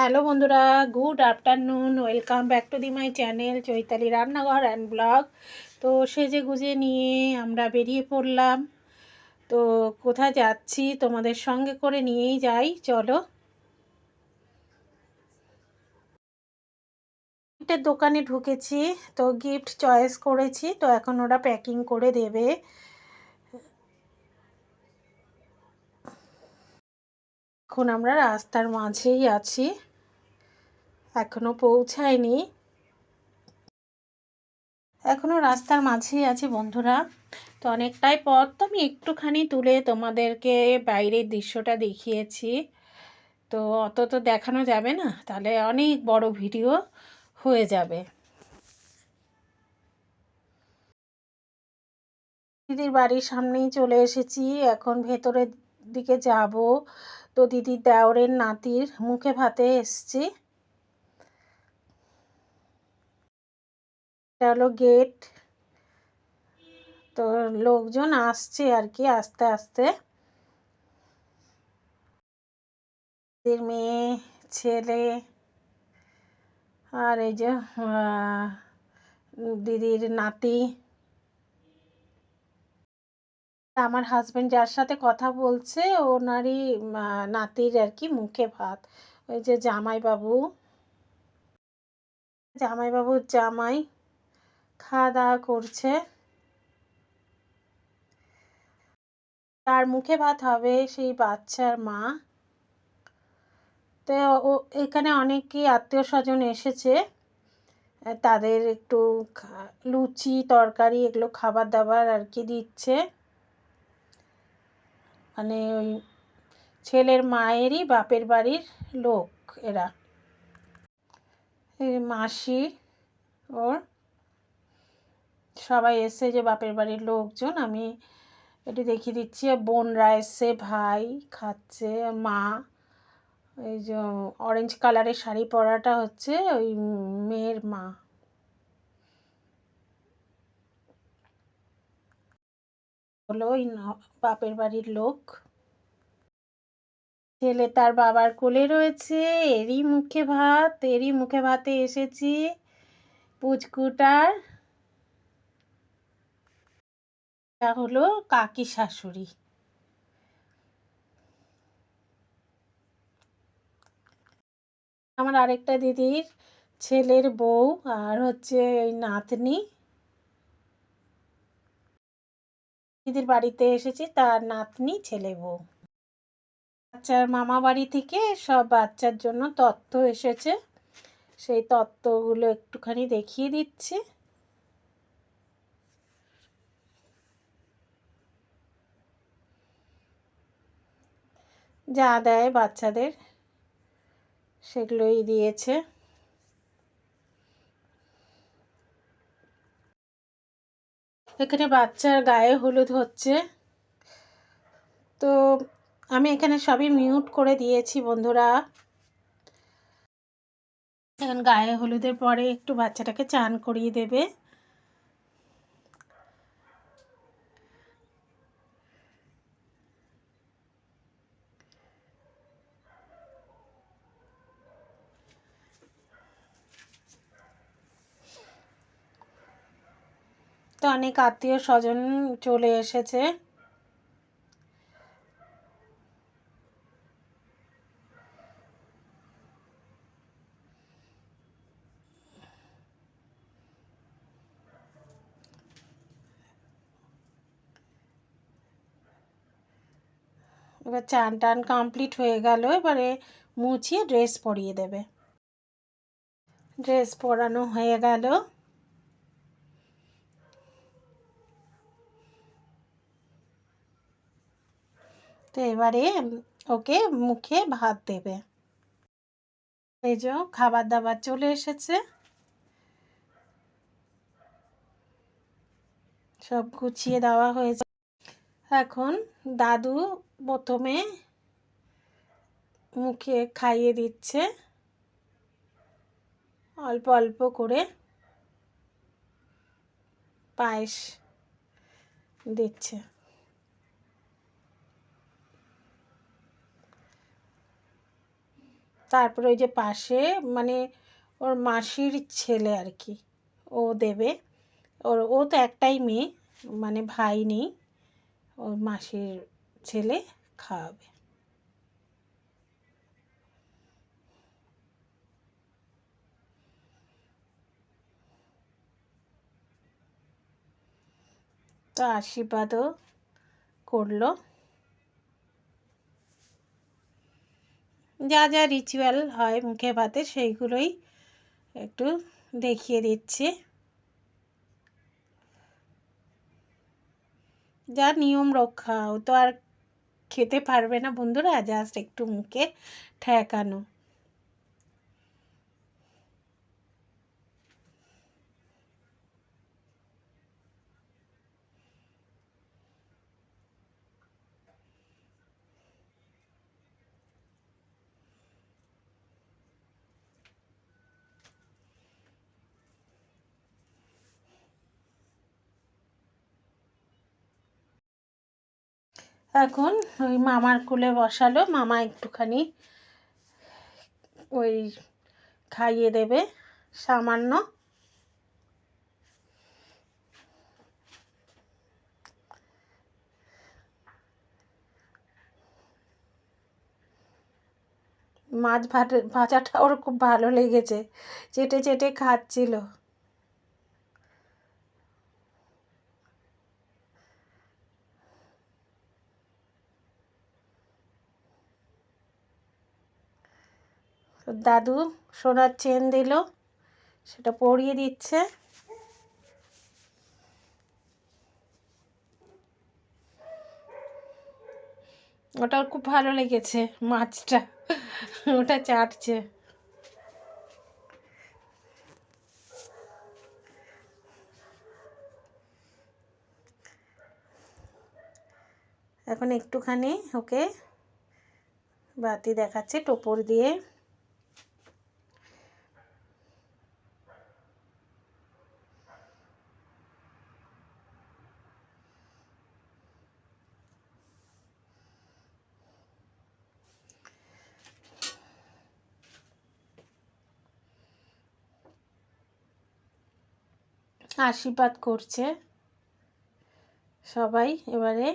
Hello বন্ধুরা, good afternoon, welcome back to the my channel Chaitali Rannaghar and blog. তো সেজে গুজে নিয়ে আমরা বেরিয়ে পড়লাম। তো কোথায় যাচ্ছি তোমাদের সঙ্গে করে নিয়েই যাই, চলো। গিফটের দোকানে ঢুকেছি, তো গিফট চয়েস করেছি, তো এখন ওরা প্যাকিং করে দেবে। এখন আমরা রাস্তার মাঝেই আছি। এখনও পৌঁছায়নি। এখনও রাস্তার মাঝেই আছে বন্ধুরা। তো অনেকটাই পথ, তো আমি একটুখানি তুলে তোমাদেরকে বাইরের দৃশ্যটা দেখিয়েছি। তো অত তো দেখানো যাবে না, তাহলে অনেক বড় ভিডিও হয়ে যাবে। দিদির বাড়ির সামনেই চলে এসেছি, এখন ভেতরের দিকে যাব। তো দিদির দেওরের নাতির মুখে ভাতে এসছি। এটা হলো গেট তো লোকজন আসছে আর কি আস্তে আস্তে। মেয়ে, ছেলে আর এই যে দিদির নাতি। আমার হাজব্যান্ড যার সাথে কথা বলছে, ওনারই নাতির আর কি মুখে ভাত। ওই যে জামাইবাবু। জামাইবাবুর জামাই খাওয়া দাওয়া করছে। তার মুখে ভাত হবে সেই বাচ্চার মা। তো ও এখানে অনেকেই আত্মীয় স্বজন এসেছে। তাদের একটু লুচি, তরকারি এগুলো খাবার দাবার আর কি দিচ্ছে। মানে ওই ছেলের মায়েরই, বাপের বাড়ির লোক এরা। মাসি ওর সবাই এসে যে বাপের বাড়ির লোকজন, আমি এটি দেখিয়ে দিচ্ছি। বোনরা এসে ভাই খাচ্ছে মা, এই যে অরেঞ্জ কালারের শাড়ি পরাটা হচ্ছে ওই মেয়ের মা। হলো ওই বাপের বাড়ির লোক। ছেলে তার বাবার কোলে রয়েছে, এরই মুখে ভাত, এরই মুখে ভাতে এসেছি। পুচকুটার এটা হলো কাকি শাশুড়ি। আমার আরেকটা দিদির ছেলের বউ আর হচ্ছে ওই নাতনি। দিদির বাড়িতে এসেছি, তার নাতনি ছেলে বউ। বাচ্চার মামা বাড়ি থেকে সব বাচ্চার জন্য তত্ত্ব এসেছে। সেই তত্ত্বগুলো একটুখানি দেখিয়ে দিচ্ছি। যা দেয় বাচ্চাদের, সেগুলোই দিয়েছে। এখানে বাচ্চার গায়ে হলুদ হচ্ছে। তো আমি এখানে সবই মিউট করে দিয়েছি বন্ধুরা। এখন গায়ে হলুদের পরে একটু বাচ্চাটাকে চান করিয়ে দেবে। তো অনেক আত্মীয় স্বজন চলে এসেছে। এবার চান টান কমপ্লিট হয়ে গেল, এবারে মুছিয়ে ড্রেস পরিয়ে দেবে। ড্রেস পরানো হয়ে গেল। তো এবারে, ওকে মুখে ভাত দেবে। এই যে খাবার দাবার চলে এসেছে। সব গুছিয়ে দেওয়া হয়েছে। এখন দাদু প্রথমে মুখে খাইয়ে দিচ্ছে। অল্প অল্প করে পায়েস দিচ্ছে। তারপরে ওই যে পাশে মানে ওর মাসির ছেলে আর কি, ও দেবে। ওর, ও তো একটাই মেয়ে মানে ভাই নেই, ওর মাসির ছেলে খাওয়াবে। তো আশীর্বাদও করল। যা যা রিচুয়াল হয় মুখে ভাতে সেইগুলোই একটু দেখিয়ে দিচ্ছি। যা নিয়ম রক্ষা, ও তো আর খেতে পারবে না বন্ধুরা জাস্ট একটু মুখে ঠেকানো। এখন ওই মামার কোলে বসালো, মামা একটুখানি ওই খাইয়ে দেবে সামান্য। মাছ ভাজাটা ওর খুব ভালো লেগেছে চেটে চেটে খাচ্ছিল। দাদু সোনার চেন দিল, সেটা পরিয়ে দিচ্ছে। ওটা খুব ভালো লেগেছে মাছটা, ওটা চাটছে। এখন একটুখানি ওকে বাতি দেখাচ্ছে টোপর দিয়ে। আশীর্বাদ করছে। সবাই এবারে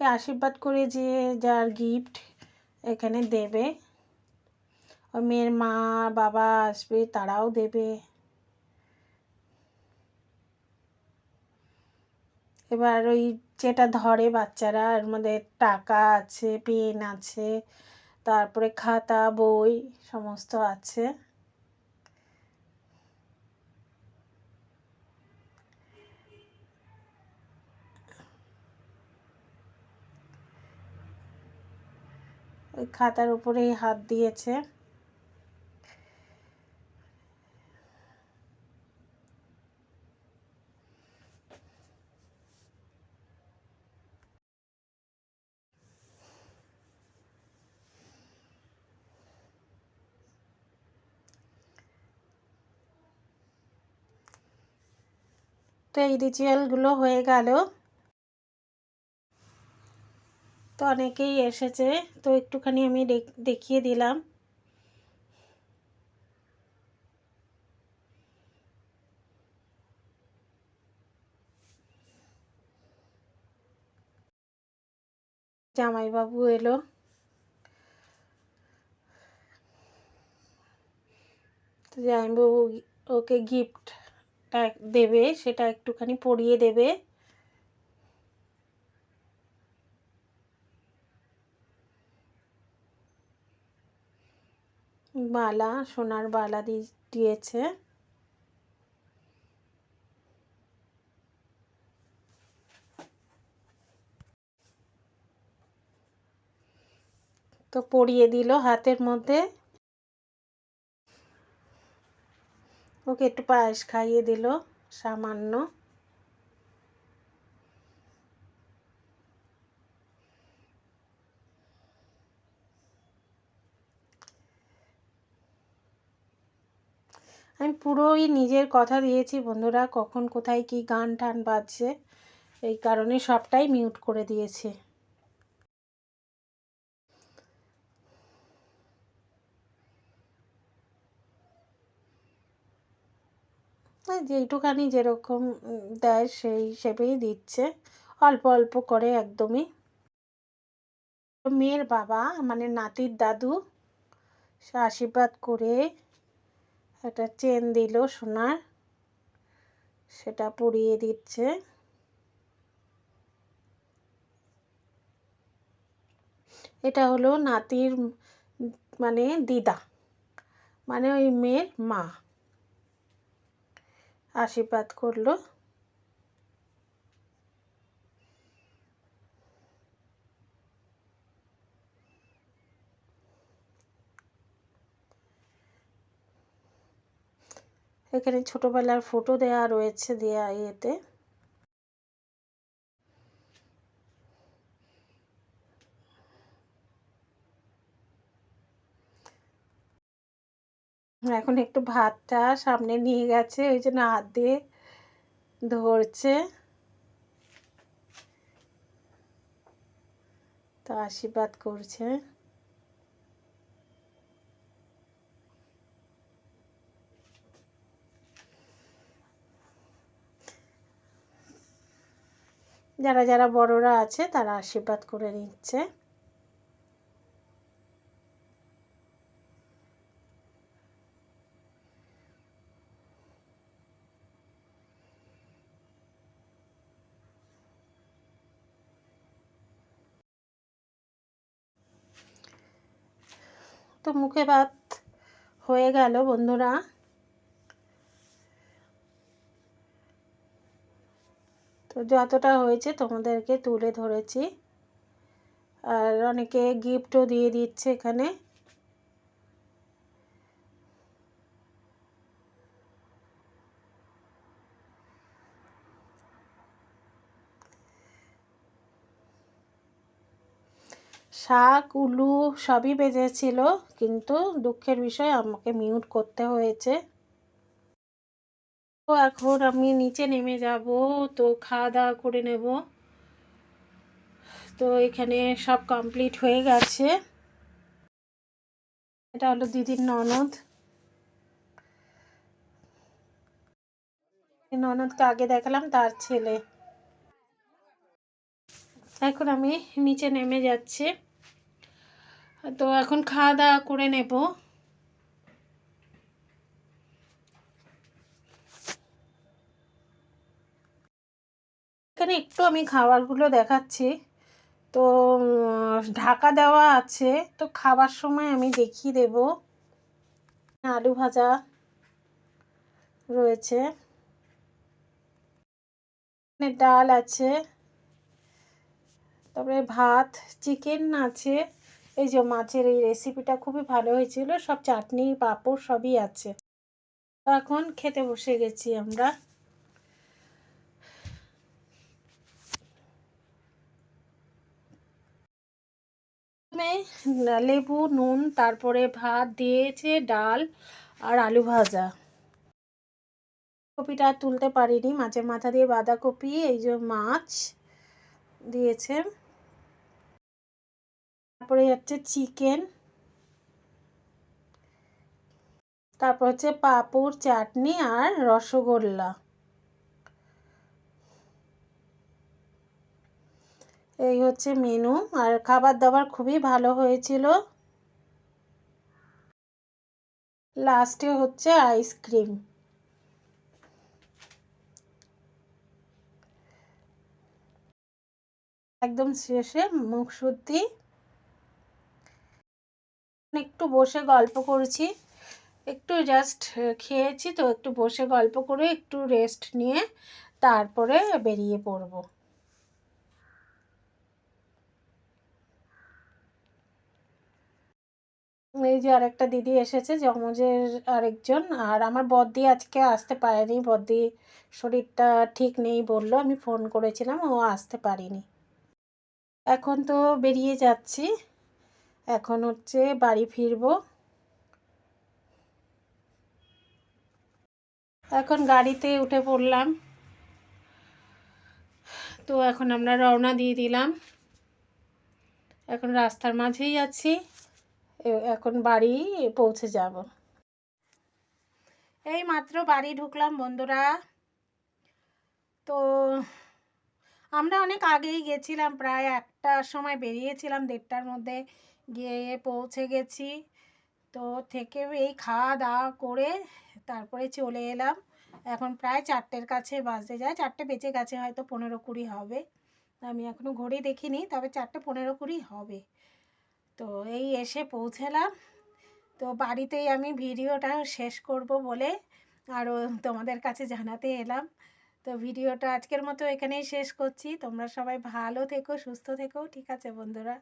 আশীর্বাদ করে যে যার গিফট এখানে দেবে। ও মেয়ের মা, বাবা আসবে, তারাও দেবে। এবার ওই যেটা ধরে বাচ্চারা, এর মধ্যে টাকা আছে, পেন আছে, তারপরে খাতা, বই, সমস্ত আছে। ওই খাতার উপরেই হাত দিয়েছে। তো এই রিচুয়ালগুলো হয়ে গেল। তো অনেকেই এসেছে, তো একটুখানি আমি দেখিয়ে দিলাম। জামাইবাবু এলো। তো জামাইবাবু ওকে গিফট দেবে, সেটা একটুখানি পরিয়ে দেবে। বালা, সোনার বালা দিয়েছে। তো পরিয়ে দিল হাতের মধ্যে। ওকে একটু পায়েস খাইয়ে দিল, সামান্য। আমি পুরোই নিজের কথা দিয়েছি, বন্ধুরা। কখন, কোথায় কি গান টান বাজছে, এই কারণে সবটাই মিউট করে দিয়েছি। যেইটুখানি যেরকম দেয় সেই হিসেবেই দিচ্ছে। অল্প অল্প করে একদমই। মেয়ের বাবা মানে নাতির দাদু, সে আশীর্বাদ করে একটা চেন দিল সোনার, সেটা পরিয়ে দিচ্ছে। এটা হলো নাতির মানে দিদা মানে ওই মেয়ের মা। আশীর্বাদ করল। এখানে ছোটবেলার ফটো দেয়া রয়েছে দেয়া ইয়েতে। এখন একটু ভাতটা সামনে নিয়ে গেছে, ওই জন্য হাত দিয়ে ধরছে। তো আশীর্বাদ করছে। যারা যারা বড়রা আছে তারা আশীর্বাদ করে নিচ্ছে। তো মুখে ভাত হয়ে গেল বন্ধুরা। তো যতটা হয়েছে তোমাদেরকে তুলে ধরেছি। আর অনেকে গিফটও দিয়ে দিচ্ছে এখানে। শাক, উলু সবই বেজেছিল, কিন্তু দুঃখের বিষয় আমাকে মিউট করতে হয়েছে। তো এখন আমি নিচে নেমে যাব, তো খাওয়া দাওয়া করে নেব। তো এখানে সব কমপ্লিট হয়ে গেছে। এটা হলো দিদির ননদ। ননদকে আগে দেখালাম, তার ছেলে। এখন আমি নিচে নেমে যাচ্ছি। তো এখন খাওয়া দাওয়া করে নেব। এখানে একটু আমি খাবারগুলো দেখাচ্ছি। তো ঢাকা দেওয়া আছে। তো খাবার সময় আমি দেখিয়ে দেব। আলু ভাজা রয়েছে। ডাল আছে। তারপরে ভাত, চিকেন আছে। এই যে মাছের এই রেসিপিটা খুবই ভালো হয়েছিল। সব চাটনি, পাঁপড় সবই আছে। এখন খেতে বসে গেছি আমরা। প্রথমে লেবু, নুন, তারপরে ভাত, দিয়েছে ডাল আর আলু ভাজা। কপিটা তুলতে পারিনি, মাছের মাথা দিয়ে বাঁধাকপি, এই যে মাছ দিয়েছে। তারপরে হচ্ছে চিকেন। তারপর হচ্ছে পাঁপড়, চাটনি আর রসগোল্লা। এই হচ্ছে মেনু, আর খাবার দাবার খুবই ভালো হয়েছিল। লাস্টে হচ্ছে আইসক্রিম। একদম শেষে মুখ শুদ্ধি। একটু বসে গল্প করেছি। একটু জাস্ট খেয়েছি তো, একটু বসে গল্প করে একটু রেস্ট নিয়ে তারপরে বেরিয়ে পড়ব। এই যে আরেকটা দিদি এসেছে, যমজের আরেকজন। আর আমার বদ্দি আজকে আসতে পারেনি। বদ্দি শরীরটা ঠিক নেই বলল, আমি ফোন করেছিলাম, ও আসতে পারিনি। এখন তো বেরিয়ে যাচ্ছি। এখন হচ্ছে বাড়ি ফিরবো। এখন গাড়িতে উঠে পড়লাম। তো এখন আমরা রওনা দিয়ে দিলাম। এখন রাস্তার মাঝেই আছি। এখন বাড়ি পৌঁছে যাব। এই মাত্র বাড়ি ঢুকলাম বন্ধুরা। তো আমরা অনেক আগেই গেছিলাম, প্রায় একটার সময় বেরিয়েছিলাম, দেড়টার মধ্যে গিয়ে পৌঁছে গেছি। তো থেকে এই খাওয়া দাওয়া করে তারপরে চলে এলাম। এখন প্রায় চারটের কাছে বাজতে যায়। চারটে বেঁচে গেছে, হয়তো পনেরো কুড়ি হবে। আমি এখনও ঘড়ি দেখিনি, তবে চারটে পনেরো কুড়ি হবে। তো এই এসে পৌঁছালাম। তো বাড়িতেই আমি ভিডিওটা শেষ করব বলে আরও তোমাদের কাছে জানাতে এলাম। তো ভিডিওটা আজকের মতো এখানেই শেষ করছি। তোমরা সবাই ভালো থেকো, সুস্থ থেকো, ঠিক আছে বন্ধুরা?